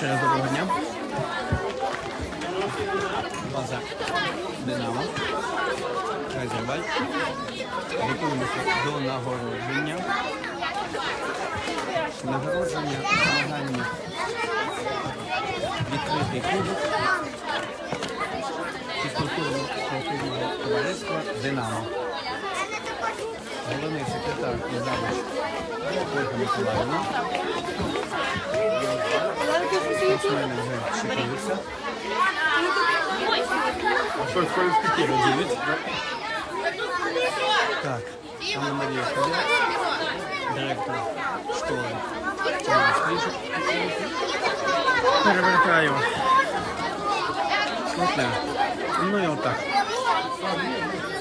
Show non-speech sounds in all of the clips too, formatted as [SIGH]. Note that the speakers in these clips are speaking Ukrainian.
Ще раз доброго дня. База Динамо. Кайзервальд. Готуємося до нагородження. Нагородження змагання відкритий кубок фізкультурного спортивного товариства Динамо. Головний секретар і Ольга Миколаївна. Спортсмени вже скільки Радіють. Так, Анна Марія Ходяк, директор школи. Перевертаю. Оте. Ну і отак.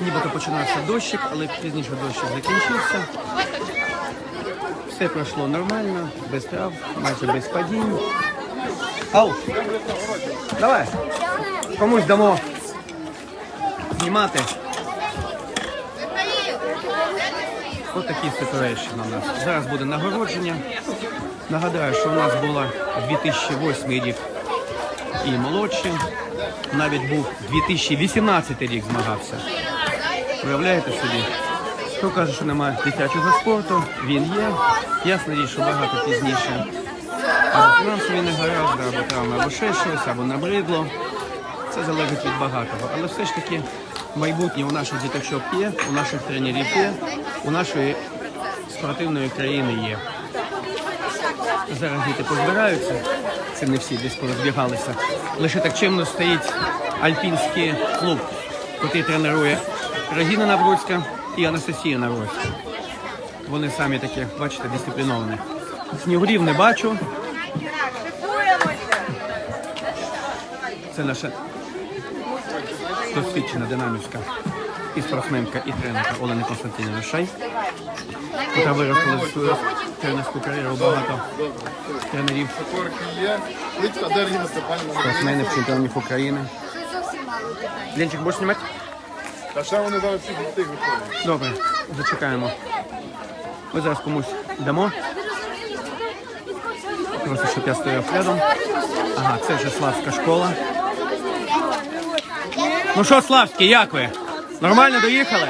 Нібито починався дощик, але пізніше дощик закінчився. Все пройшло нормально, без трав, майже без падінь. Ау! Давай! Комусь дамо знімати. Ось такий ситуейшн у нас. Зараз буде нагородження. Нагадаю, що у нас було 2008 рік і молодший. Навіть був 2018 рік змагався. Уявляєте собі? Хто каже, що немає дитячого спорту, він є. Ясна річ, що багато пізніше. Або фінансові негаразди, або травми, або ще щось, або набридло. Це залежить від багатого. Але все ж таки майбутнє у наших діточок є, у наших тренерів є, у нашої спортивної країни є. Зараз діти позбираються, це не всі десь порозбігалися. Лише так чимно стоїть альпінський клуб, який тренує Регіна Навроцька і Анастасія Навроцька. Вони самі такі, бачите, дисципліновані. Снігурів не бачу. Це наша досвідчена динамівська і спортсменка, і тренерка Олена Константинівна Шай, яка виростила свою тренерську кар'єру багато тренерів, спортсменів, чемпіонів України. Ленчик, будеш знімати? Та ще вони зараз всіх дітей виходять. Добре, зачекаємо. Ми зараз комусь дамо. Просто щоб я стояв рядом. Ага, це вже Славська школа. Ну що, Славський, як ви? Нормально доїхали?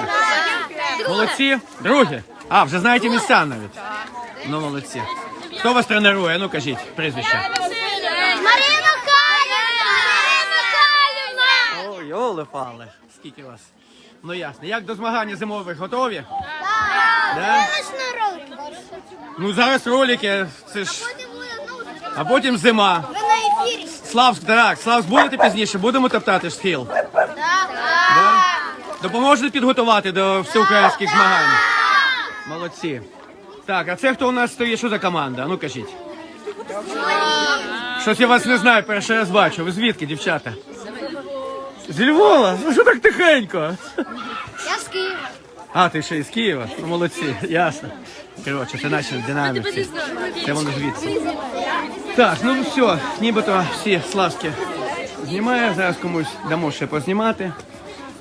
Молодці? Другі? А, вже знаєте місця навіть. Ну, молодці. Хто вас тренує? Ну кажіть, прізвище. Марія Михайлівна! Ой, оле пале. Скільки вас? Ну ясно. Як до змагань зимових готові? Да? Ну зараз ролики, це ж. А потім зима. Ви на ефірі. Славськ, так, Славськ, будете пізніше, будемо топтати схил. Да? Допоможете підготувати до всеукраїнських змагань. Молодці. Так, а це хто у нас стоїть? Що за команда? Ну кажіть. Щось я вас не знаю, перший раз бачу. Ви звідки, дівчата? Зі Львова? Ну що так тихенько? Я з Києва. А, ти ще із Києва? Ну, молодці, ясно. Коротше, це наші динаміці. Це вони звідси. Так, ну все, нібито всі славські знімає. Зараз комусь дамо ще познімати.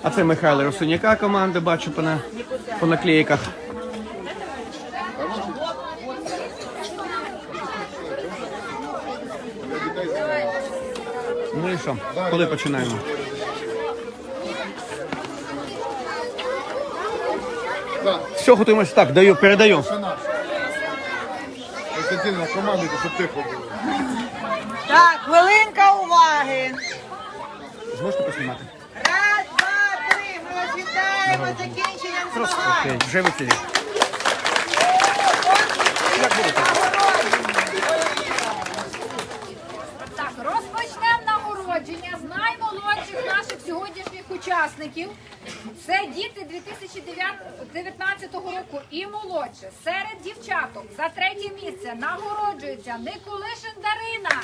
А це Михайло Росуняка команда, бачу по, на, по наклейках. Ну і що, коли починаємо? Все, готуємося. Так, даю, передаю. Константинівна, командуйте, щоб тихо було. Так, хвилинка уваги. Зможете поснімати? Раз, два, три. Ми вас вітаємо з закінченням змагань. Окей, вже в Як Так, нагородження з наймолодших наших сьогоднішніх учасників. Це діти 2019 року і молодше. Серед дівчаток за третє місце нагороджується Николишин Дарина.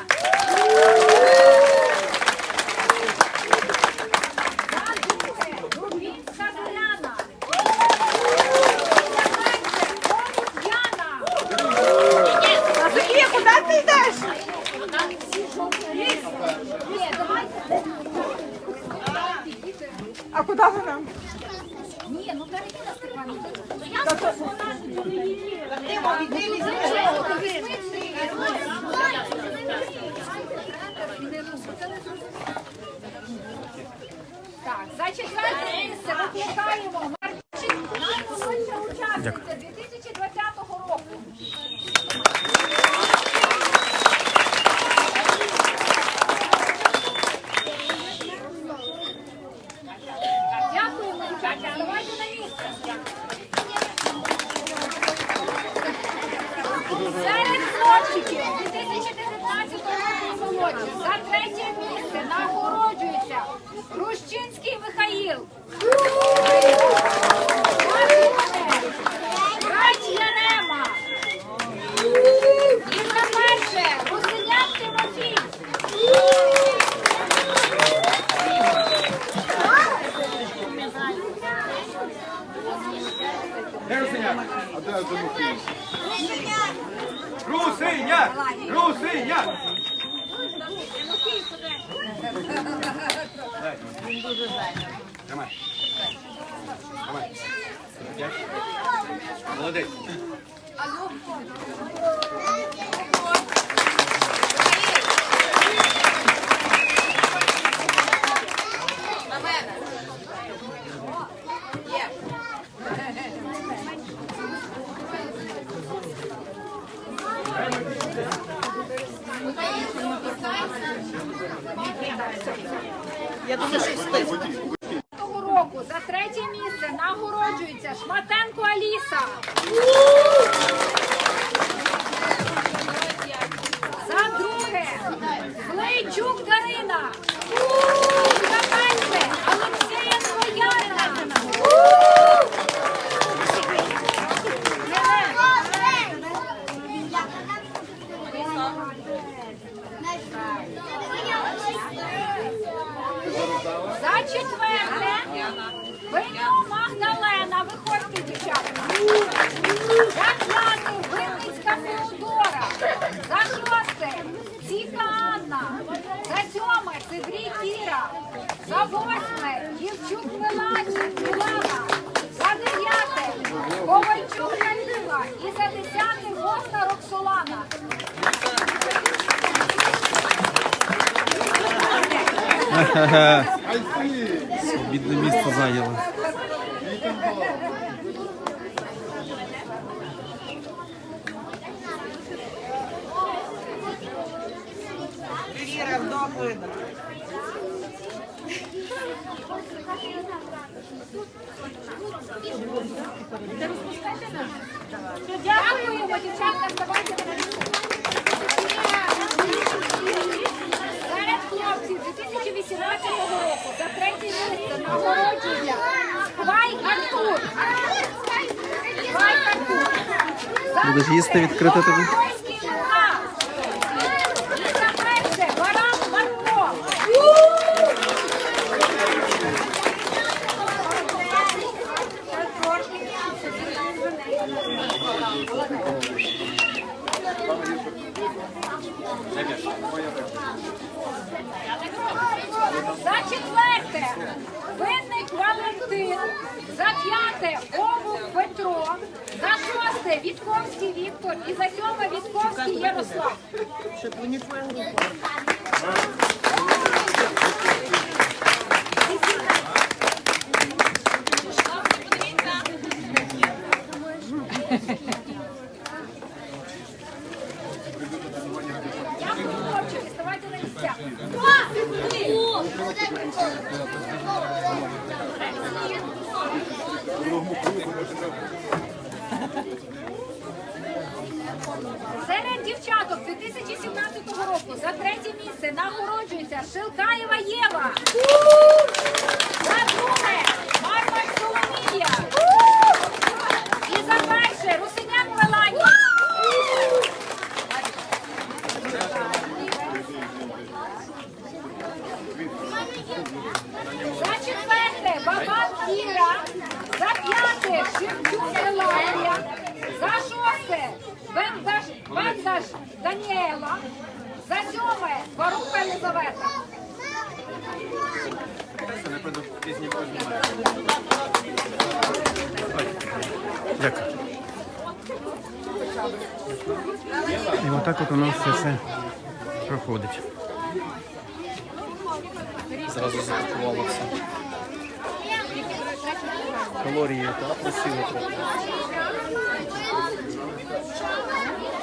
Bring him on За четверте Виньо Магдалена. Виходьте, дівчатка. За п'яте Винницька Феодора. За шосте Ціка Анна. За сьоме Сидрій Кіра. За восьме Дівчук Мелані Мілана. За дев'яте Ковальчук Галіла. І за десяте Вовна Роксолана. Ай ти! Бідне місце зайняло. Віра, вдохли. Дякуємо, дівчатка, ставайте на місце. Серед хлопців 2018 року за третє місце нагороджується Хвай Артур. Хвай Артур. Будеш їсти відкрити тобі? Новопольський Лука. І за перше Баран Марко. За четверте винник Валентин, за п'яте Обух Петро, за шосте Вітковський Віктор і за сьоме Вітковський Ярослав. Дякую, хлопчики, ставайте на місця. Серед дівчаток 2017 року за третє місце нагороджується Шилкаєва Єва. За друге Мармаль Соломія. І за перше Русиняк Меланія. За четверте Бабан Кіра, за п'яте Шевчук Еларія, за шосте Бендаш, Бендаш Даніела, за сьоме Варуха Елизавета. Дякую. І отак от у нас це все проходить. Зразу запакувала все. Калорії та просили трохи.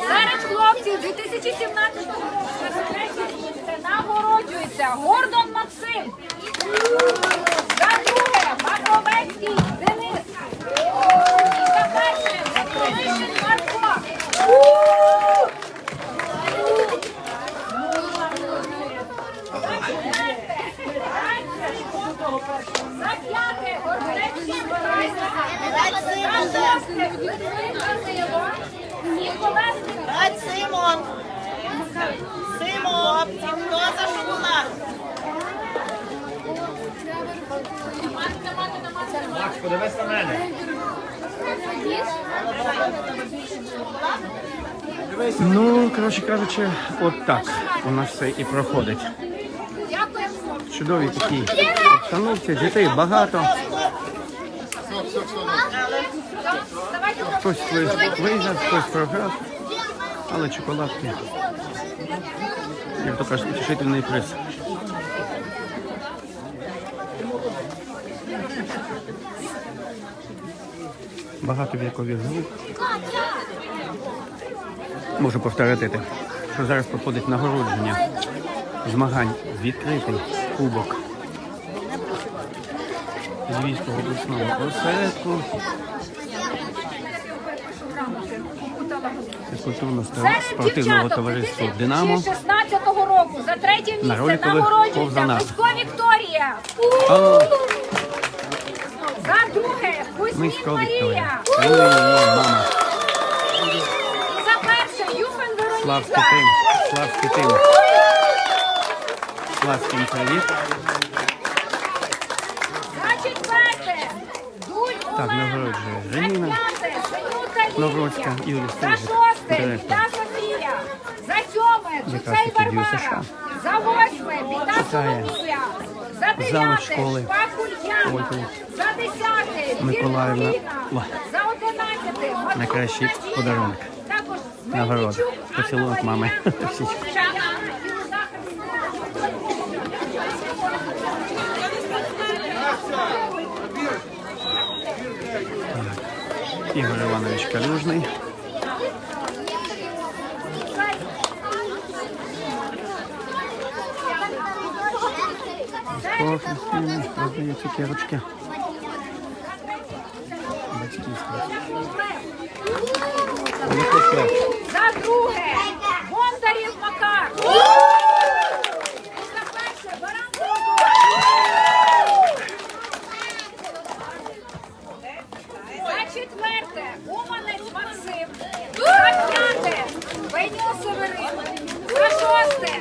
Серед хлопців 2017 року нагороджується Гордон Максим. За друге Маковецький Денис. І за перше Марко. За п'яте Гордецький Михайло. За шосте Литвин Васило. І Колесник Брать Симон. Симон, хто. Ну, коротше кажучи, от так у нас все і проходить. Дякуємо. Чудові такі обстановці, дітей багато. Хтось ви- виграв, хтось програв, але чоколадки, як то кажуть, утішительний приз. Багато вікових груп. Можу повторити, що зараз проходить нагородження змагань відкритий кубок Львівського обласного осередку. Фізкультурно-спортивного товариства Динамо. 2016 року за третє місце нагороджується ковзанах. Вікторія. За друге Кузьмін Марія. За перше Юфен Славський тим. Славський тим. Славський привіт. Так, нагороджує Женіна. Новроцька. Юлія За шосте директор. Біда Софія. За сьоме Дію Варвара. За восьме Читає. Соломія. За дев'яте школи. Шпакуль Яна. Ой, тут. За десяте Миколаївна. За одинадцяте Найкращий подарунок. Нагорода. Поцілунок мами. [LAUGHS] Марія. Всіх. Шана. Ігор Іванович Калюжний. Професійно роздають цукерочки. Батьківська. За друге Бондарів Макар. За перше Баран За четверте Уманець Максим. За п'яте Беньо Северин. За шосте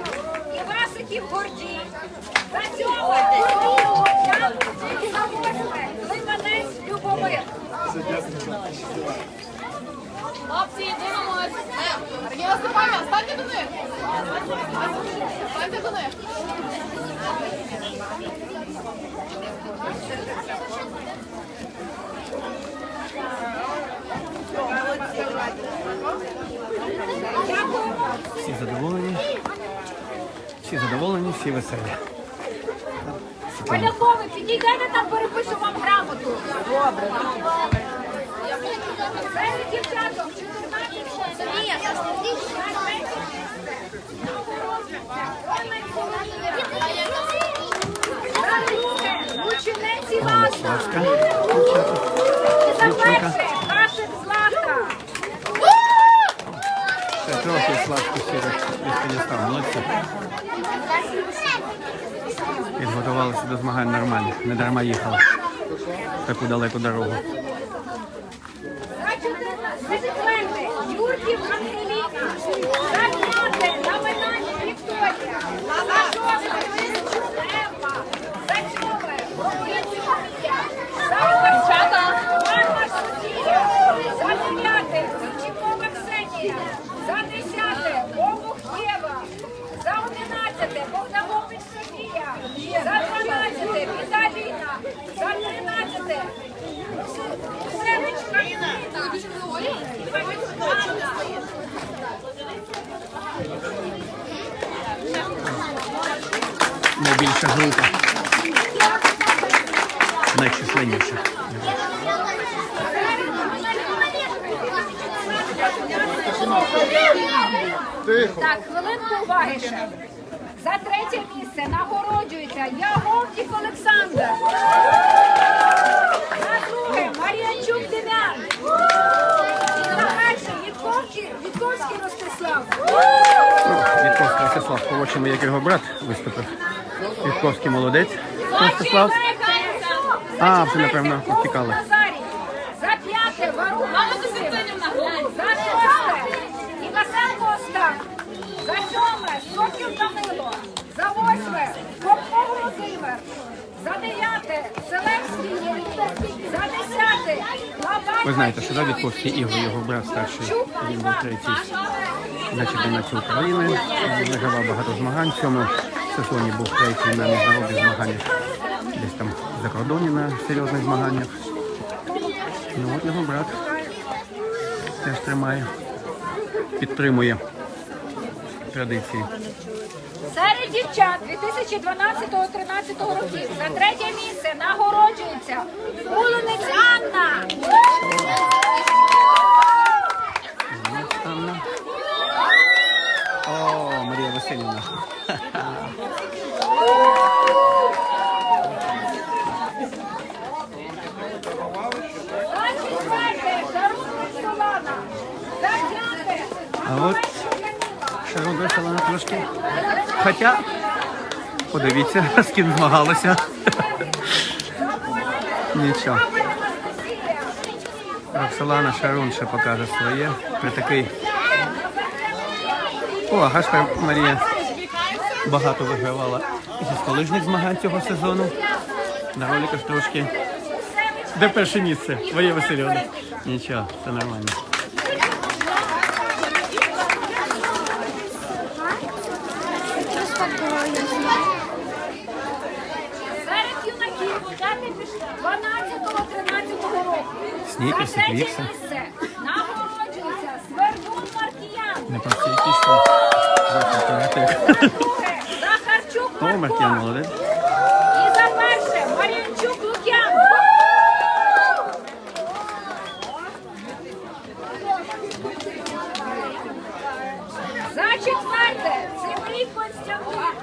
Івасиків Гордій. За сьоме Курило Лук'ян. І за восьме Лиманець Любомир. Хлопці, дивимось. Аргіна Степанівна, станьте до них. Станьте до них. Всі задоволені. Всі задоволені, всі веселі. Полякови, підійдете там, перепишу вам грамоту. Добре. Серед дівчаток 14 Софія. Учениці за Дівчинка. перше Станіслав. Молодці. Підготувалися до змагань нормально. Не дарма їхали. Таку далеку дорогу. група. Найчисленніша. Тихо. Так, хвилинку уваги. За третє місце нагороджується Яговтік Олександр. За друге Маріанчук Дем'ян. І на перше Вітковський, Вітковський Ростислав. Вітковський Ростислав, побачимо, як його брат виступив. Вітковський молодець. Ростислав. А, вже, напевно, втікали. За п'яте Варук Максим. За шосте Івасенко Остап. За сьоме Сокіл Данило. За восьме Попко Володимир. За дев'яте Селевський Єрій. За десяте Лабай Ви знаєте, що да, Ігор, його брат старший, він був третій на чемпіонаті України. Вигравав багато змагань. В цьому сезоні був третій на міжнародних змаганнях. Десь там за кордоні на серйозних змаганнях. Ну от його брат теж тримає, підтримує традиції. Серед дівчат 2012-2013 років за третє місце нагороджується Улинець Анна. Анна. О, Марія Васильівна. За четверте Шарун Солана. За п'яте А от Шарон весела на трошки. Хоча, подивіться, [LAUGHS] з ким змагалася. Нічого. Роксолана Шарун ще покаже своє. При такий. О, Гашка Марія багато вигравала зі столичних змагань цього сезону. На роликах трошки. Де перше місце? Марія Васильівна. Нічого, все нормально. Серед юнаків 12-13 року. Снікерси, За третє твікси. місце нагороджується Свердун Маркіян. Не просто якісь там. зовсім креатив. Друге Захарчук О, Маркіян Марко. молодець. І за перше Мар'янчук Лук'ян. За четверте Цимрій Константин.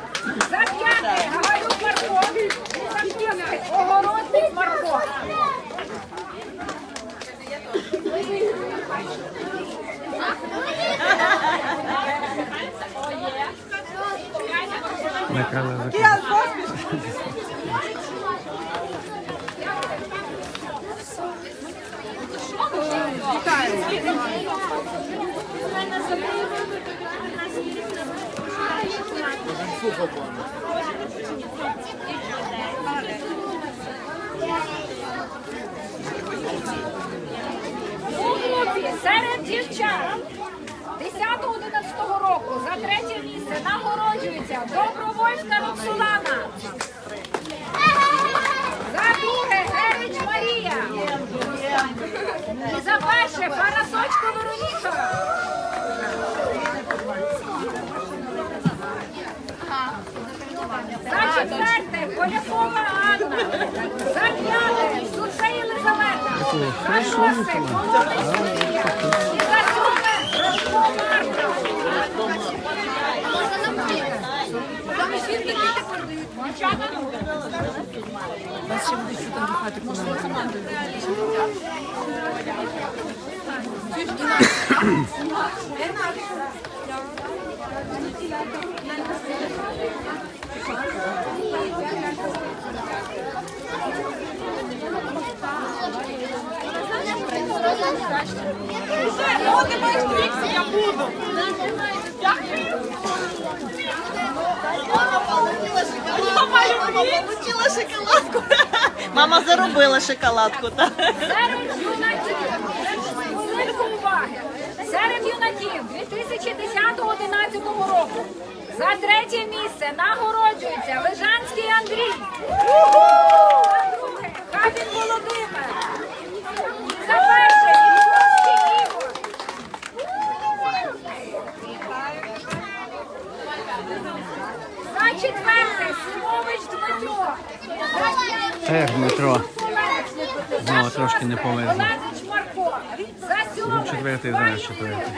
За п'яте Гагарюк Марко. І за шосте Огородник Марко. Групі серед дівчат. 10-11 року за третє місце нагороджується Добровольська Роксолана. За друге Герич Марія. І за перше Парасочко Вероніка. За четверте Полякова Анна. За п'яте Суце Єлизавета. За шосте Колодець Софія. І за сьоме Рожко Марта. Дівчата, ну. О, ти маєш трікси, я буду. Мама получила шоколадку. Мама заробила шоколадку? Серед юнаків, серед юнаків 2010-2011 року за третє місце нагороджується Лежанський Андрій. За друге Кабін Володимир. І за перше Івковський Ігор. За четверте Симович Дмитро. За п'яте Ех. Олег. Знову трошки не повезло. Сьоме Четвертий зараз четвертий.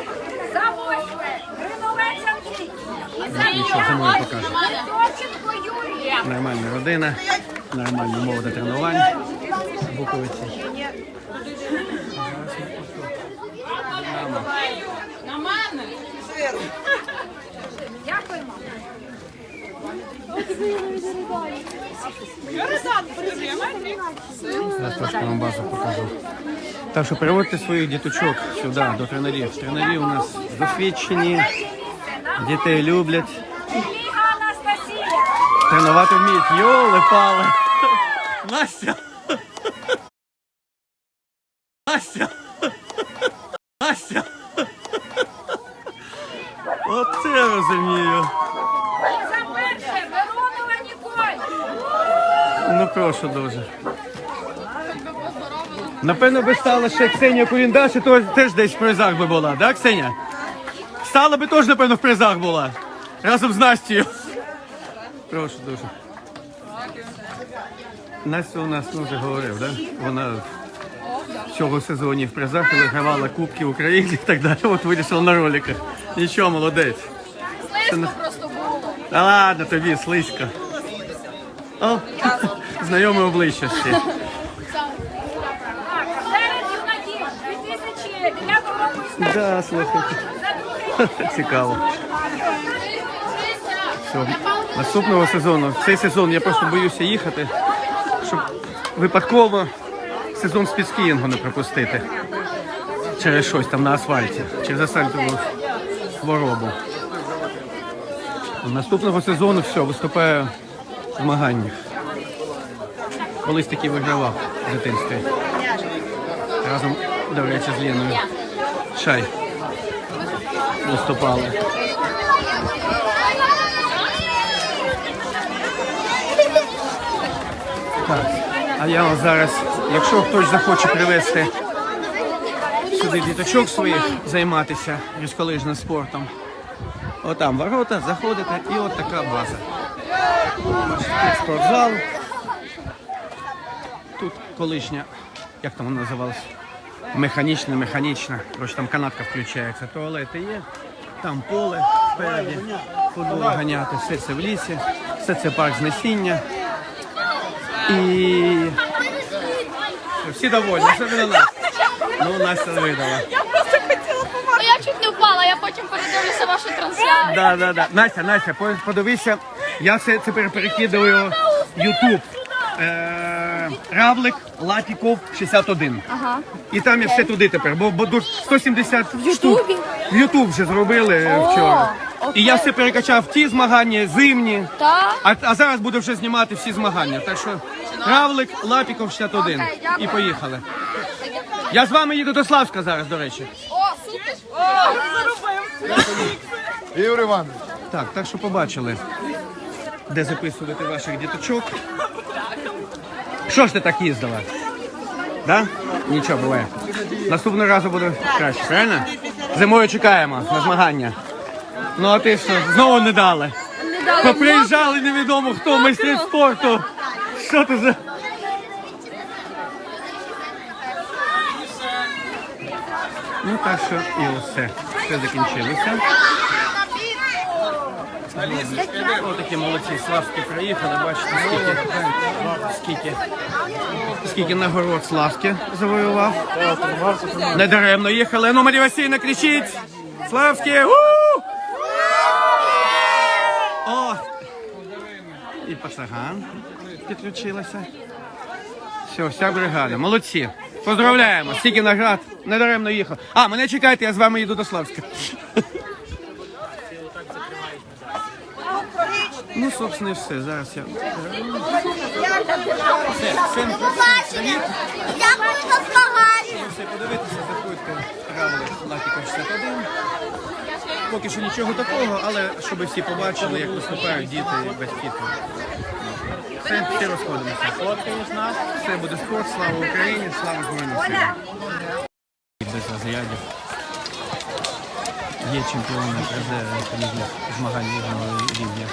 За восьме Гриновець. Нічого, за мною покаже. Нормальна родина, нормальні умови до тренувань. Буковиці. На мене. Дякуємо. Зараз трошки вам Так що приводьте своїх діточок сюди, до тренерів. Тренері у нас досвідчені, дітей люблять, тренувати вміють. Йоли пали. Настя! Настя! Оце я розумію. І за перше Миронова Ніколь. Ну прошу дуже. Напевно би стала ще Ксенія Куліндаш, і то теж десь в призах би була, так, Ксеня? Стала би теж, напевно, в призах була. Разом з Настю. Прошу дуже. Настя у нас ну, вже говорив, так? Вона в цього сезоні в призах вигравала Кубки України і так далі. От вирішила на роликах. Нічого, молодець. Слизько просто було. Та ладно тобі, слизько. О, знайоме обличчя [LAUGHS] юнаків 2009 року Да, слухайте. Цікаво. Все. Наступного сезону. Цей сезон я просто боюся їхати, щоб випадково сезон спідскіїнгу не пропустити. Через щось там на асфальті, через асфальтову хворобу. Наступного сезону все, виступаю в змаганнях. Колись таки вигравав в дитинстві. Разом, до речі, з Леною Шай виступали. Так, а я вам зараз, якщо хтось захоче привезти сюди діточок своїх займатися гірськолижним спортом, отам ворота, заходите і от така база. Спортзал. Колишня, як там воно називалось? Механічна, механічна. Коротше, там канатка включається. Туалети є, там поле спереді, футбол ганяти, все це в лісі, все це парк знесіння. І всі довольні, особливо нас. Ну, Настя видала. Ну, я чуть не впала, я потім передивлюся вашу трансляцію. Да, да, да. Настя, Настя, подивися, я все тепер перекидаю. Е, Равлик Лапіков 61. Ага. І там я все туди тепер, бо, бо до 170 штук. В Ютуб вже зробили е, вчора. І я все перекачав в ті змагання, зимні. А, а зараз буду вже знімати всі змагання. Так що Равлик Лапіков 61. І поїхали. Я з вами їду до Славська зараз, до речі. О, супер! Ігор Іванович. Так, так що побачили, де записувати ваших діточок. Що ж ти так їздила? Да? Нічого буває. Наступного разу буде краще, правильно? Зимою чекаємо на змагання. Ну а ти що, знову не дали? Не дали. Приїжджали невідомо хто, майстри спорту. Що ти за. Ну так що і все. Все закінчилося. Отакі молодці Славські приїхали, бачите, скільки, скільки, скільки нагород Славське завоював. Не даремно їхали. Ну, Марія Васильівна, кричіть! Славське! У! О! І Пасаган підключилася. Все, вся бригада. Молодці. Поздравляємо. Стільки наград. Не даремно їхав. А, мене чекайте, я з вами їду до Славська. Ну, собственно, і все. Зараз я. Все, всім привіт. Дякую за змагання. Все подивитися, заходьте Равлик Латіков 61. Поки що нічого такого, але щоб всі побачили, як виступають діти і батьки. Все, всі розходимося. Все буде спорт, слава Україні, слава Збройним силам. Без розрядів. Є чемпіони призери змагань рівня.